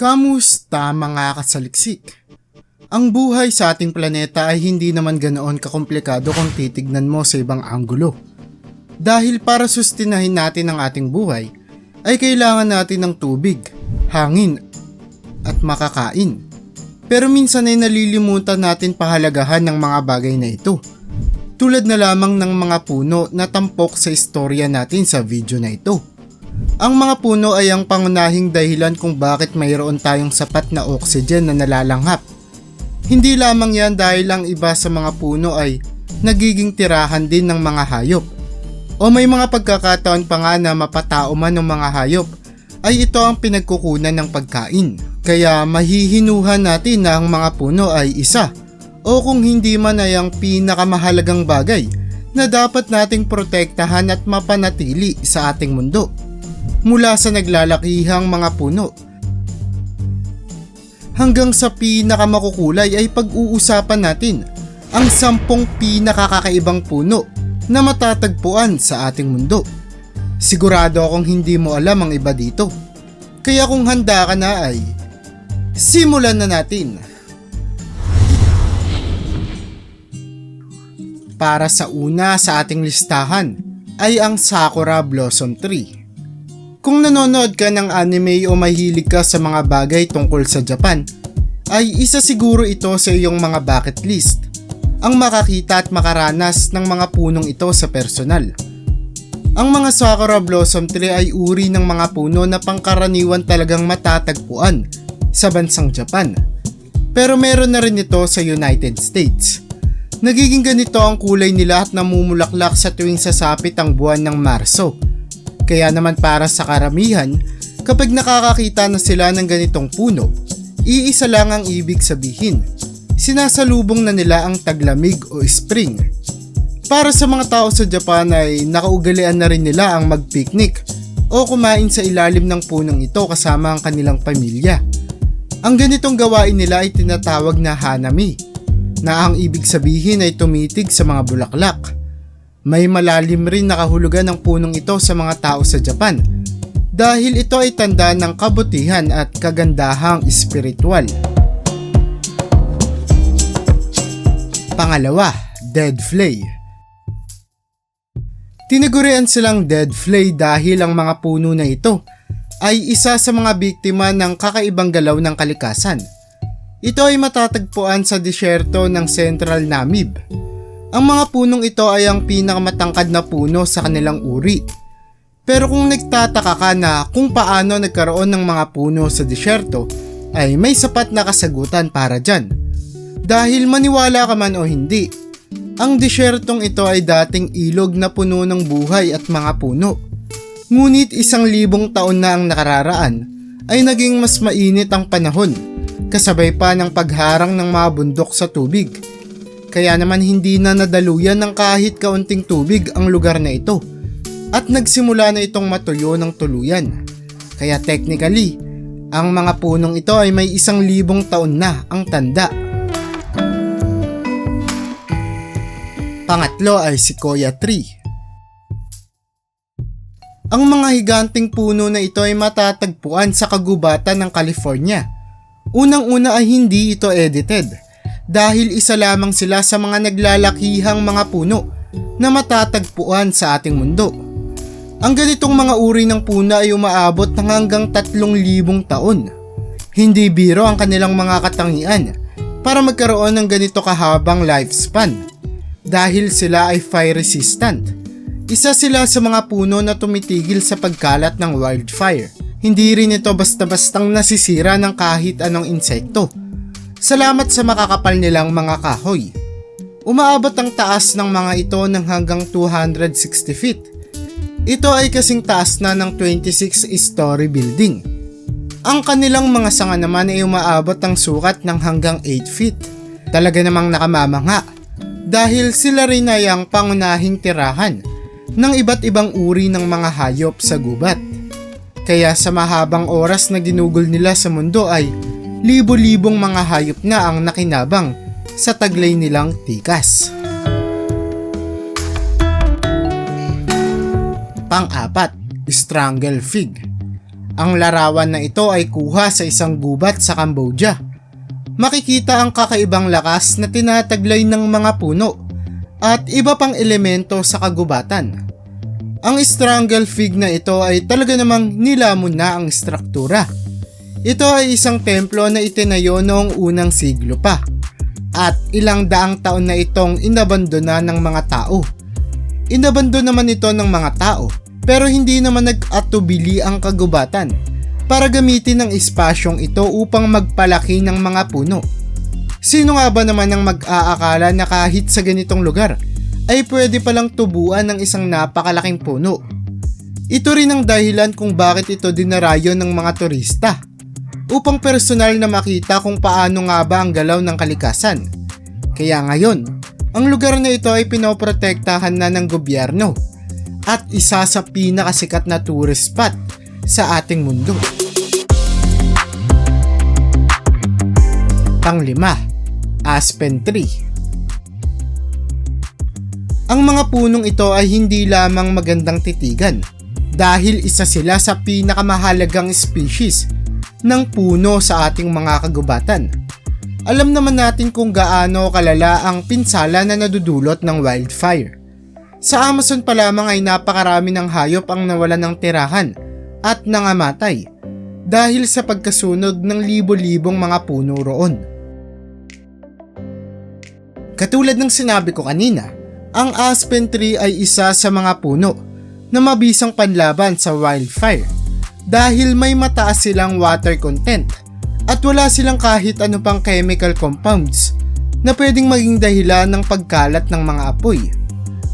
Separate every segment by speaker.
Speaker 1: Kamusta mga kasaliksik? Ang buhay sa ating planeta ay hindi naman ganoon kakomplikado kung titignan mo sa ibang anggulo. Dahil para sustinahin natin ang ating buhay, ay kailangan natin ng tubig, hangin, at makakain. Pero minsan ay nalilimutan natin pahalagahan ng mga bagay na ito. Tulad na lamang ng mga puno na tampok sa istorya natin sa video na ito. Ang mga puno ay ang pangunahing dahilan kung bakit mayroon tayong sapat na oxygen na nalalanghap. Hindi lamang yan dahil ang iba sa mga puno ay nagiging tirahan din ng mga hayop. O may mga pagkakataon pa nga na mapatao man ng mga hayop ay ito ang pinagkukunan ng pagkain. Kaya mahihinuhan natin na ang mga puno ay isa o kung hindi man ay ang pinakamahalagang bagay na dapat nating protektahan at mapanatili sa ating mundo mula sa naglalakihang mga puno. Hanggang sa pinakamakukulay ay pag-uusapan natin ang sampung pinakakakaibang puno na matatagpuan sa ating mundo. Sigurado akong hindi mo alam ang iba dito. Kaya kung handa ka na ay, simulan na natin. Para sa una sa ating listahan ay ang Sakura Blossom Tree. Kung nanonood ka ng anime o mahilig ka sa mga bagay tungkol sa Japan, ay isa siguro ito sa iyong mga bucket list. Ang makakita at makaranas ng mga punong ito sa personal. Ang mga Sakura Blossom Tree ay uri ng mga puno na pangkaraniwan talagang matatagpuan sa bansang Japan. Pero meron na rin ito sa United States. Nagiging ganito ang kulay nila at namumulaklak sa tuwing sasapit ang buwan ng Marso. Kaya naman para sa karamihan, kapag nakakakita na sila ng ganitong puno, iisa lang ang ibig sabihin. Sinasalubong na nila ang taglamig o spring. Para sa mga tao sa Japan ay nakaugalian na rin nila ang magpiknik o kumain sa ilalim ng punong ito kasama ang kanilang pamilya. Ang ganitong gawain nila ay tinatawag na hanami na ang ibig sabihin ay tumitig sa mga bulaklak. May malalim rin nakahulugan ng punong ito sa mga tao sa Japan dahil ito ay tanda ng kabutihan at kagandahang espiritual. Pangalawa, Dead Flay. Tinagurian silang Dead Flay dahil ang mga puno na ito ay isa sa mga biktima ng kakaibang galaw ng kalikasan. Ito ay matatagpuan sa disyerto ng Central Namib. Ang mga punong ito ay ang pinakamatangkad na puno sa kanilang uri. Pero kung nagtataka ka na kung paano nagkaroon ng mga puno sa disyerto, ay may sapat na kasagutan para dyan. Dahil maniwala ka man o hindi, ang disyertong ito ay dating ilog na puno ng buhay at mga puno. Ngunit isang libong taon na ang nakararaan ay naging mas mainit ang panahon kasabay pa ng pagharang ng mga bundok sa tubig. Kaya naman hindi na nadaluyan ng kahit kaunting tubig ang lugar na ito at nagsimula na itong matuyo ng tuluyan. Kaya technically, ang mga punong ito ay may isang libong taon na ang tanda. Pangatlo ay Sequoia Tree. Ang mga higanting puno na ito ay matatagpuan sa kagubatan ng California. Unang-una ay hindi ito edited dahil isa lamang sila sa mga naglalakihang mga puno na matatagpuan sa ating mundo. Ang ganitong mga uri ng puno ay umaabot ng hanggang 3,000 taon. Hindi biro ang kanilang mga katangian para magkaroon ng ganito kahabang lifespan dahil sila ay fire resistant. Isa sila sa mga puno na tumitigil sa pagkalat ng wildfire. Hindi rin ito basta-bastang nasisira ng kahit anong insekto. Salamat sa makakapal nilang mga kahoy. Umaabot ang taas ng mga ito ng hanggang 260 feet. Ito ay kasing taas na ng 26-story building. Ang kanilang mga sanga naman ay umaabot ang sukat ng hanggang 8 feet. Talaga namang nakamamanga dahil sila rin ay ang pangunahing tirahan ng iba't ibang uri ng mga hayop sa gubat. Kaya sa mahabang oras na ginugol nila sa mundo ay libo-libong mga hayop na ang nakinabang sa taglay nilang tikas. Pang-apat, strangle fig. Ang larawan na ito ay kuha sa isang gubat sa Cambodia. Makikita ang kakaibang lakas na tinataglay ng mga puno at iba pang elemento sa kagubatan. Ang strangle fig na ito ay talaga namang nilamon na ang struktura. Ito ay isang templo na itinayo noong unang siglo pa at ilang daang taon na itong inabandona ng mga tao. Inabando naman ito ng mga tao pero hindi naman nag-atubili ang kagubatan para gamitin ang espasyong ito upang magpalaki ng mga puno. Sino nga ba naman ang mag-aakala na kahit sa ganitong lugar ay pwede palang tubuan ng isang napakalaking puno? Ito rin ang dahilan kung bakit ito dinarayo ng mga turista upang personal na makita kung paano nga ba ang galaw ng kalikasan. Kaya ngayon, ang lugar na ito ay pinoprotektahan na ng gobyerno at isa sa pinakasikat na tourist spot sa ating mundo. Panglima, Aspen Tree Ang mga punong ito ay hindi lamang magandang titigan dahil isa sila sa pinakamahalagang species ng puno sa ating mga kagubatan. Alam naman natin kung gaano kalala ang pinsala na nadudulot ng wildfire. Sa Amazon pa lamang ay napakarami ng hayop ang nawalan ng tirahan at nangamatay dahil sa pagkasunog ng libo-libong mga puno roon. Katulad ng sinabi ko kanina, ang aspen tree ay isa sa mga puno na mabisang panlaban sa wildfire dahil may mataas silang water content at wala silang kahit ano pang chemical compounds na pwedeng maging dahilan ng pagkalat ng mga apoy.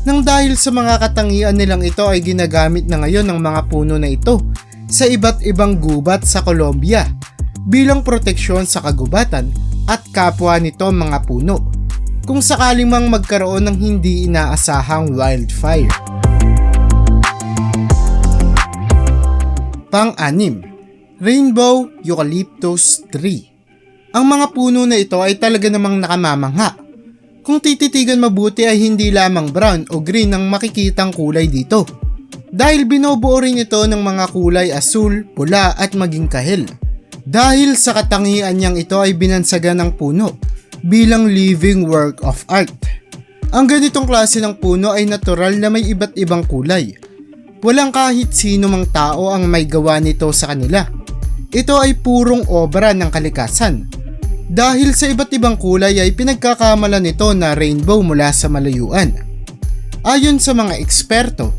Speaker 1: Nang dahil sa mga katangian nilang ito ay ginagamit na ngayon ng mga puno na ito sa iba't ibang gubat sa Colombia bilang proteksyon sa kagubatan at kapwa nito mga puno kung sakaling mang magkaroon ng hindi inaasahang wildfire. Pang-anim, Rainbow Eucalyptus Tree. Ang mga puno na ito ay talaga namang nakamamangha. Kung tititigan mabuti ay hindi lamang brown o green ang makikitang kulay dito. Dahil binubuo rin ito ng mga kulay asul, pula at maging kahel. Dahil sa katangian niyang ito ay binansagan ng puno bilang living work of art. Ang ganitong klase ng puno ay natural na may iba't ibang kulay. Walang kahit sino mang tao ang may gawa nito sa kanila. Ito ay purong obra ng kalikasan. Dahil sa iba't ibang kulay ay pinagkakamalan nito na rainbow mula sa malayuan. Ayon sa mga eksperto,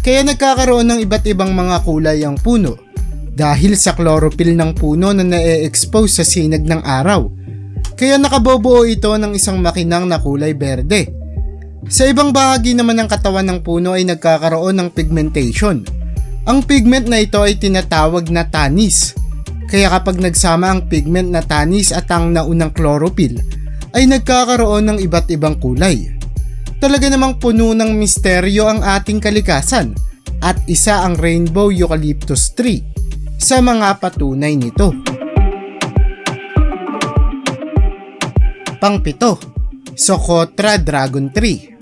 Speaker 1: kaya nagkakaroon ng iba't ibang mga kulay ang puno dahil sa chlorophyll ng puno na na-expose sa sinag ng araw kaya nakabobuo ito ng isang makinang na kulay berde. Sa ibang bahagi naman ng katawan ng puno ay nagkakaroon ng pigmentation. Ang pigment na ito ay tinatawag na tannis. Kaya kapag nagsama ang pigment na tannis at ang naunang chlorophyll, ay nagkakaroon ng iba't ibang kulay. Talaga namang puno ng misteryo ang ating kalikasan at isa ang rainbow eucalyptus tree sa mga patunay nito. Pangpito, Socotra Dragon Tree.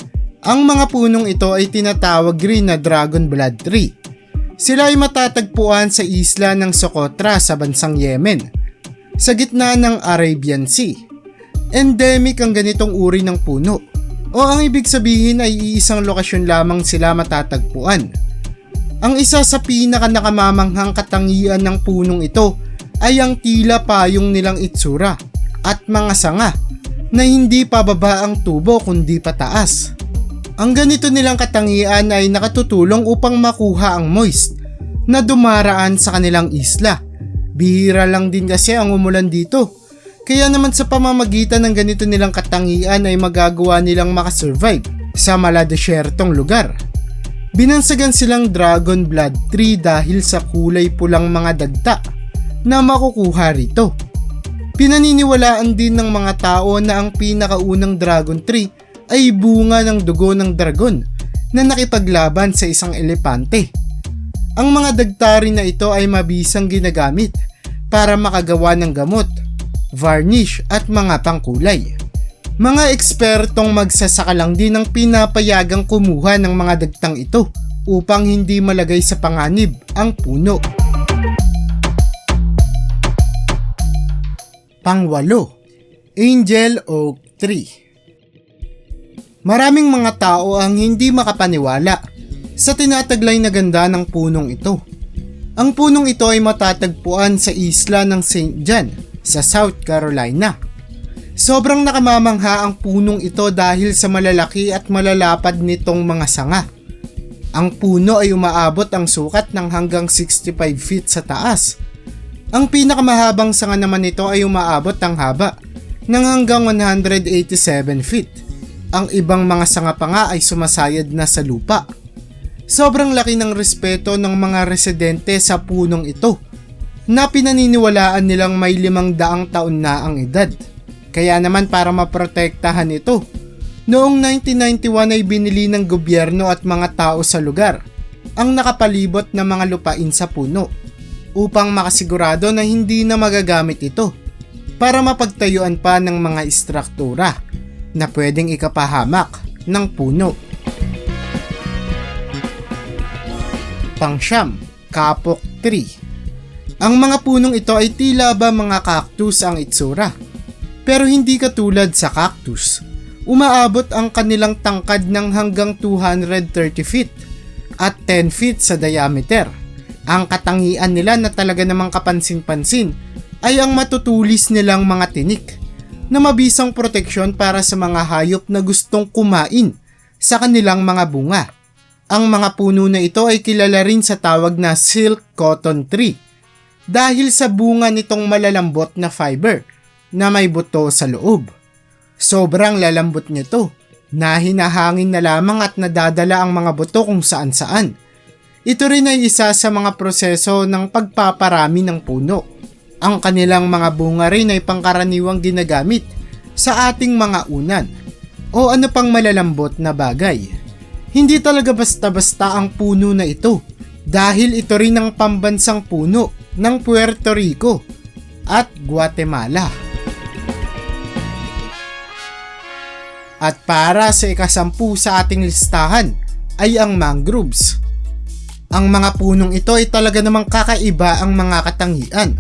Speaker 1: Ang mga punong ito ay tinatawag rin na Dragon Blood Tree. Sila ay matatagpuan sa isla ng Socotra sa bansang Yemen, sa gitna ng Arabian Sea. Endemic ang ganitong uri ng puno o ang ibig sabihin ay iisang lokasyon lamang sila matatagpuan. Ang isa sa pinaka nakamamanghang katangian ng punong ito ay ang tila payong nilang itsura at mga sanga na hindi pababa ang tubo kundi pataas. Ang ganito nilang katangian ay nakatutulong upang makuha ang moist na dumaraan sa kanilang isla. Bihira lang din kasi ang umulan dito. Kaya naman sa pamamagitan ng ganito nilang katangian ay magagawa nilang makasurvive sa maladesyertong lugar. Binansagan silang dragon blood tree dahil sa kulay pulang mga dagta na makukuha rito. Pinaniniwalaan din ng mga tao na ang pinakaunang dragon tree ay bunga ng dugo ng dragon na nakipaglaban sa isang elepante. Ang mga dagtari na ito ay mabisang ginagamit para makagawa ng gamot, varnish at mga pangkulay. Mga ekspertong magsasaka lang din ang pinapayagang kumuha ng mga dagtang ito upang hindi malagay sa panganib ang puno. Pangwalo, Angel Oak Tree. Maraming mga tao ang hindi makapaniwala sa tinataglay na ganda ng punong ito. Ang punong ito ay matatagpuan sa isla ng St. John sa South Carolina. Sobrang nakamamangha ang punong ito dahil sa malalaki at malalapad nitong mga sanga. Ang puno ay umaabot ang sukat ng hanggang 65 feet sa taas. Ang pinakamahabang sanga naman nito ay umaabot ang haba ng hanggang 187 feet. Ang ibang mga sanga pa nga ay sumasayad na sa lupa. Sobrang laki ng respeto ng mga residente sa punong ito na pinaniniwalaan nilang may limang daang taon na ang edad. Kaya naman para maprotektahan ito, noong 1991 ay binili ng gobyerno at mga tao sa lugar ang nakapalibot na mga lupain sa puno upang makasigurado na hindi na magagamit ito para mapagtayuan pa ng mga istruktura na pwedeng ikapahamak ng puno. Pangsyam, Kapok Tree Ang mga punong ito ay tila ba mga cactus ang itsura. Pero hindi katulad sa cactus. Umaabot ang kanilang tangkad ng hanggang 230 feet at 10 feet sa diameter. Ang katangian nila na talaga namang kapansin-pansin ay ang matutulis nilang mga tinik na mabisang proteksyon para sa mga hayop na gustong kumain sa kanilang mga bunga. Ang mga puno na ito ay kilala rin sa tawag na silk cotton tree dahil sa bunga nitong malalambot na fiber na may buto sa loob. Sobrang lalambot nito na hinahangin na lamang at nadadala ang mga buto kung saan saan. Ito rin ay isa sa mga proseso ng pagpaparami ng puno. Ang kanilang mga bunga rin ay pangkaraniwang ginagamit sa ating mga unan o ano pang malalambot na bagay. Hindi talaga basta-basta ang puno na ito dahil ito rin ang pambansang puno ng Puerto Rico at Guatemala. At para sa ikasampu sa ating listahan ay ang mangroves. Ang mga punong ito ay talaga namang kakaiba ang mga katangian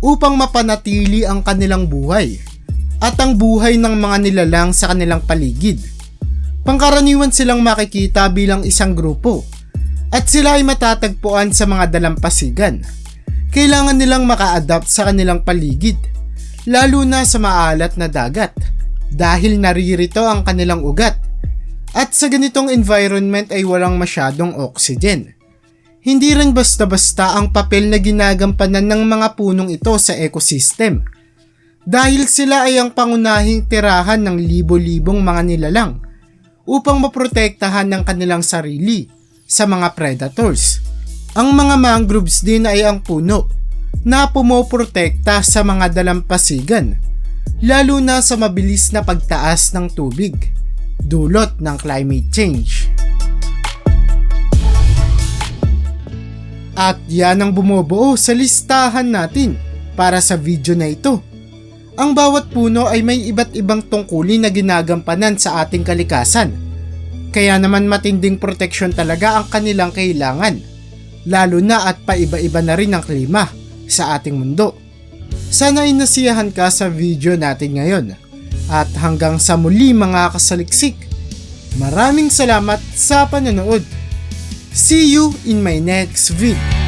Speaker 1: upang mapanatili ang kanilang buhay at ang buhay ng mga nilalang sa kanilang paligid. Pangkaraniwan silang makikita bilang isang grupo at sila ay matatagpuan sa mga dalampasigan. Kailangan nilang maka-adapt sa kanilang paligid, lalo na sa maalat na dagat dahil naririto ang kanilang ugat at sa ganitong environment ay walang masyadong oxygen. Hindi rin basta-basta ang papel na ginagampanan ng mga punong ito sa ecosystem dahil sila ay ang pangunahing tirahan ng libo-libong mga nilalang upang maprotektahan ng kanilang sarili sa mga predators. Ang mga mangroves din ay ang puno na pumoprotekta sa mga dalampasigan lalo na sa mabilis na pagtaas ng tubig dulot ng climate change. At yan ang bumubuo sa listahan natin para sa video na ito. Ang bawat puno ay may iba't ibang tungkulin na ginagampanan sa ating kalikasan. Kaya naman matinding proteksyon talaga ang kanilang kailangan, lalo na at paiba-iba na rin ang klima sa ating mundo. Sana ay nasiyahan ka sa video natin ngayon. At hanggang sa muli mga kasaliksik, maraming salamat sa panonood. See you in my next video.